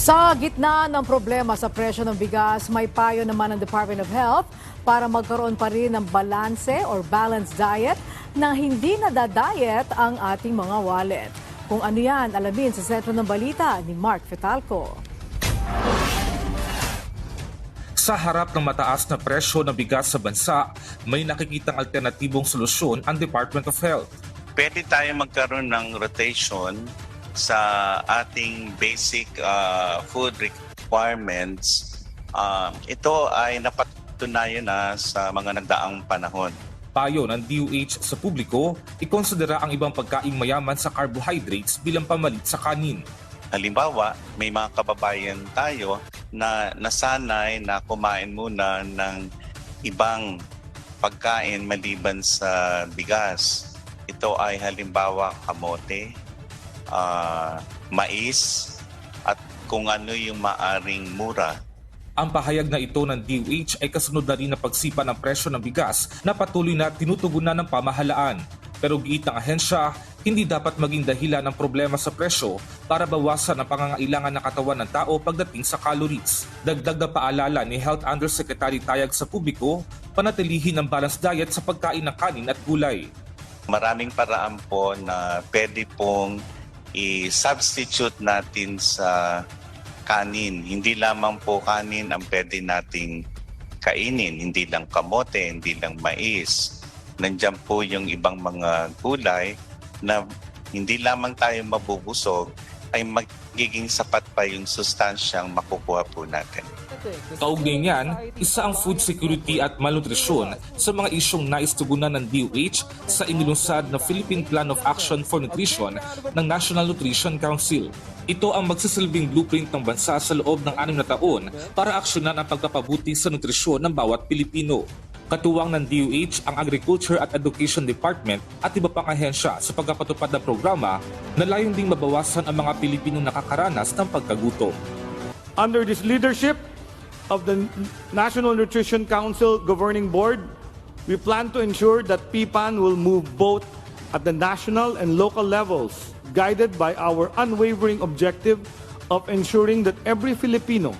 Sa gitna ng problema sa presyo ng bigas, may payo naman ng Department of Health para magkaroon pa rin ng balanse or balanced diet na hindi nadadayet ang ating mga wallet. Kung ano yan, alamin sa sentro ng balita ni Mark Fetalco. Sa harap ng mataas na presyo ng bigas sa bansa, may nakikitang alternatibong solusyon ang Department of Health. pwede tayo magkaroon ng rotation sa ating basic uh, food requirements. Uh, ito ay napatunayan na sa mga nagdaang panahon. Payo ng DOH sa publiko, ikonsidera ang ibang pagkaing mayaman sa carbohydrates bilang pamalit sa kanin. Halimbawa, may mga kababayan tayo na nasanay na kumain muna ng ibang pagkain maliban sa bigas. Ito ay halimbawa kamote, ah, mais, at kung ano yung maaring mura Ang pahayag na ito ng DOH ay kasunod na rin ng pagsipa ng presyo ng bigas na patuloy na tinutugunan ng pamahalaan. Pero giit ng ahensya, hindi dapat maging dahilan ng problema sa presyo para bawasan ang pangangailangan ng katawan ng tao pagdating sa calories. Dagdag na paalala ni Health Undersecretary Tayag sa publiko, panatilihin ang balanced diet sa pagkain ng kanin at gulay. maraming paraan po na pwede pong i-substitute natin sa kanin. Hindi lamang po kanin ang pwede nating kainin, hindi lang kamote, hindi lang mais. Nandiyan po yung ibang mga gulay na hindi lamang tayo mabubusog, ay magiging sapat pa yung sustansyang makukuha po natin. Kaugnay niyan, isa ang food security at malnutrisyon sa mga isyong nais tugunan ng DOH sa inilunsad na Philippine Plan of Action for Nutrition ng National Nutrition Council. Ito ang magsisilbing blueprint ng bansa sa loob ng anim na taon para aksyonan ang pagpapabuti sa nutrisyon ng bawat Pilipino. Katuwang ng DOH ang Agriculture at Education Department at iba pang ahensya sa pagpapatupad ng programa na layong ding mabawasan ang mga Pilipinong nakakaranas ng pagkagutom. Under this leadership of the National Nutrition Council Governing Board, we plan to ensure that PPAN will move both at the national and local levels, guided by our unwavering objective of ensuring that every Filipino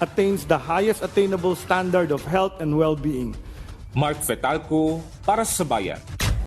attains the highest attainable standard of health and well-being. Mark Fetalco para sa Bayan.